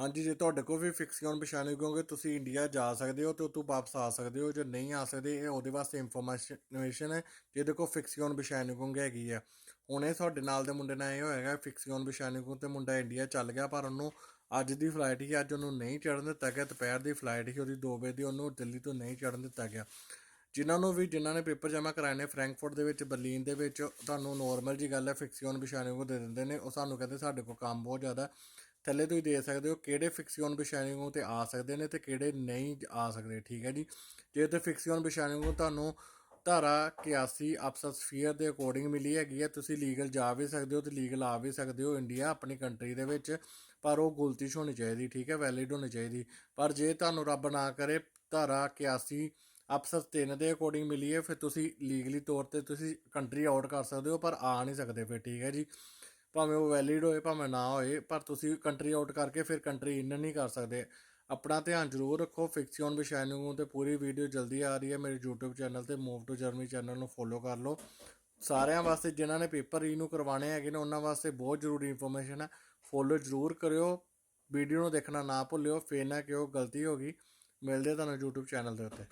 ਹਾਂਜੀ, ਜੇ ਤੁਹਾਡੇ ਕੋਲ ਵੀ ਫਿਕਸਿਓਨ ਪਛਾਣੀ, ਕਿਉਂਕਿ ਤੁਸੀਂ ਇੰਡੀਆ ਜਾ ਸਕਦੇ ਹੋ ਤੇ ਉਤੋਂ ਵਾਪਸ ਆ ਸਕਦੇ ਹੋ, ਜੇ ਨਹੀਂ ਆ ਸਕਦੇ, ਇਹ ਉਹਦੇ ਵਾਸਤੇ ਇਨਫੋਰਮੇਸ਼ਨ ਹੈ, ਜਿਹਦੇ ਕੋਲ ਫਿਕਸਿਓਨ ਪਛਾਣੀ ਹੈਗੀ ਆ। ਹੁਣ ਇਹ ਤੁਹਾਡੇ ਨਾਲ ਦੇ ਮੁੰਡੇ ਨਾਲ ਇਹ ਹੋਏਗਾ ਫਿਕਸਿਓਨ ਪਛਾਣੀ ਤੇ ਮੁੰਡਾ ਇੰਡੀਆ ਚੱਲ ਗਿਆ, ਪਰ ਉਹਨੂੰ ਅੱਜ ਦੀ ਫਲਾਈਟ ਹੀ, ਅੱਜ ਉਹਨੂੰ ਨਹੀਂ ਚੜਨ ਦਿੱਤਾ ਗਿਆ, ਦੁਪਹਿਰ ਦੀ ਫਲਾਈਟ ਹੀ, ਉਹਦੀ 2 ਵਜੇ ਦੀ ਉਹਨੂੰ ਦਿੱਲੀ ਤੋਂ ਨਹੀਂ ਚੜਨ ਦਿੱਤਾ ਗਿਆ। ਜਿਨ੍ਹਾਂ ਨੂੰ ਵੀ, ਜਿਨ੍ਹਾਂ ਨੇ ਪੇਪਰ ਜਮ੍ਹਾਂ ਕਰਾਏ ਨੇ ਫਰੈਂਕਫਰਟ ਦੇ ਵਿੱਚ ਬਰਲਿਨ ਦੇ ਵਿੱਚ, ਤੁਹਾਨੂੰ ਨੋਰਮਲ ਜੀ ਗੱਲ ਹੈ ਫਿਕਸਿਓਨ ਪਛਾਣੇ ਕੋ ਦੇ ਦਿੰਦੇ ਨੇ, ਉਹ ਸਾਨੂੰ ਕਹਿੰਦੇ ਸਾਡੇ ਕੋਲ ਕੰਮ ਬਹੁਤ ਜ਼ਿਆਦਾ ਥੱਲੇ ਤੁਸੀਂ ਦੇ ਸਕਦੇ ਹੋ ਕਿਹੜੇ ਫਿਕਸਿਓਨ ਪਛਾਣੇ ਤੇ ਆ ਸਕਦੇ ਨੇ ਤੇ ਕਿਹੜੇ ਨਹੀਂ ਆ ਸਕਦੇ, ਠੀਕ ਹੈ ਜੀ? ਜੇ ਤੇ ਫਿਕਸਿਓਨ ਪਛਾਣੇ ਕੋ ਤੁਹਾਨੂੰ ਧਾਰਾ 81 ਅਪਸਰ ਸਫੀਅਰ ਦੇ ਅਕੋਰਡਿੰਗ ਮਿਲੀ ਹੈਗੀ ਹੈ, ਤੁਸੀਂ ਲੀਗਲ ਜਾ ਵੀ ਸਕਦੇ ਹੋ ਤੇ ਲੀਗਲ ਆ ਵੀ ਸਕਦੇ ਹੋ ਇੰਡੀਆ ਆਪਣੀ ਕੰਟਰੀ ਦੇ ਵਿੱਚ, ਪਰ ਉਹ ਗੁਲਤਿਸ਼ ਹੋਣੀ ਚਾਹੀਦੀ, ਠੀਕ ਹੈ? ਵੈਲਿਡ ਹੋਣੀ ਚਾਹੀਦੀ। ਪਰ ਜੇ ਤੁਹਾਨੂੰ ਰੱਬ ਨਾ ਕਰੇ, ਧਾਰਾ 81 ਅਪਸਰ 3 ਦੇ ਅਕੋਰਡਿੰਗ ਮਿਲੀ ਹੈ, ਫਿਰ ਤੁਸੀਂ ਲੀਗਲੀ ਤੌਰ ਤੇ ਤੁਸੀਂ ਕੰਟਰੀ ਆਊਟ ਕਰ ਸਕਦੇ ਹੋ, ਪਰ ਆ ਨਹੀਂ ਸਕਦੇ ਫਿਰ, ਠੀਕ ਹੈ ਜੀ? ਭਾਵੇਂ ਉਹ ਵੈਲਿਡ ਹੋਏ, ਭਾਵੇਂ ਨਾ ਹੋਏ, ਪਰ ਤੁਸੀਂ ਕੰਟਰੀ ਆਊਟ ਕਰਕੇ ਫਿਰ ਕੰਟਰੀ ਇਨ ਨਹੀਂ ਕਰ ਸਕਦੇ। ਆਪਣਾ ਧਿਆਨ ਜ਼ਰੂਰ ਰੱਖੋ ਫਿਕਸਿਓਨ ਵਿਸ਼ਾ ਨੂੰ ਤੇ ਪੂਰੀ ਵੀਡੀਓ ਜਲਦੀ ਆ ਰਹੀ ਹੈ। ਮੇਰੇ YouTube ਚੈਨਲ ਤੇ ਮੂਵ ਟੂ ਜਰਮਨੀ ਚੈਨਲ ਨੂੰ ਫੋਲੋ ਕਰ ਲਓ। ਸਾਰਿਆਂ ਵਾਸਤੇ ਜਿਨ੍ਹਾਂ ਨੇ ਪੇਪਰ ਰੀਨੂ ਕਰਵਾਉਣੇ ਹੈਗੇ ਨੇ, ਉਹਨਾਂ ਵਾਸਤੇ ਬਹੁਤ ਜ਼ਰੂਰੀ ਇਨਫੋਰਮੇਸ਼ਨ ਹੈ। ਫੋਲੋ ਜ਼ਰੂਰ ਕਰਿਓ। ਵੀਡੀਓ ਨੂੰ ਦੇਖਣਾ ਨਾ ਭੁੱਲਿਓ, ਫੇਰ ਨਾ ਕਿਉਂ ਗਲਤੀ ਹੋ ਗਈ। ਮਿਲਦੇ ਤੁਹਾਨੂੰ YouTube ਚੈਨਲ ਦੇ ਉੱਤੇ।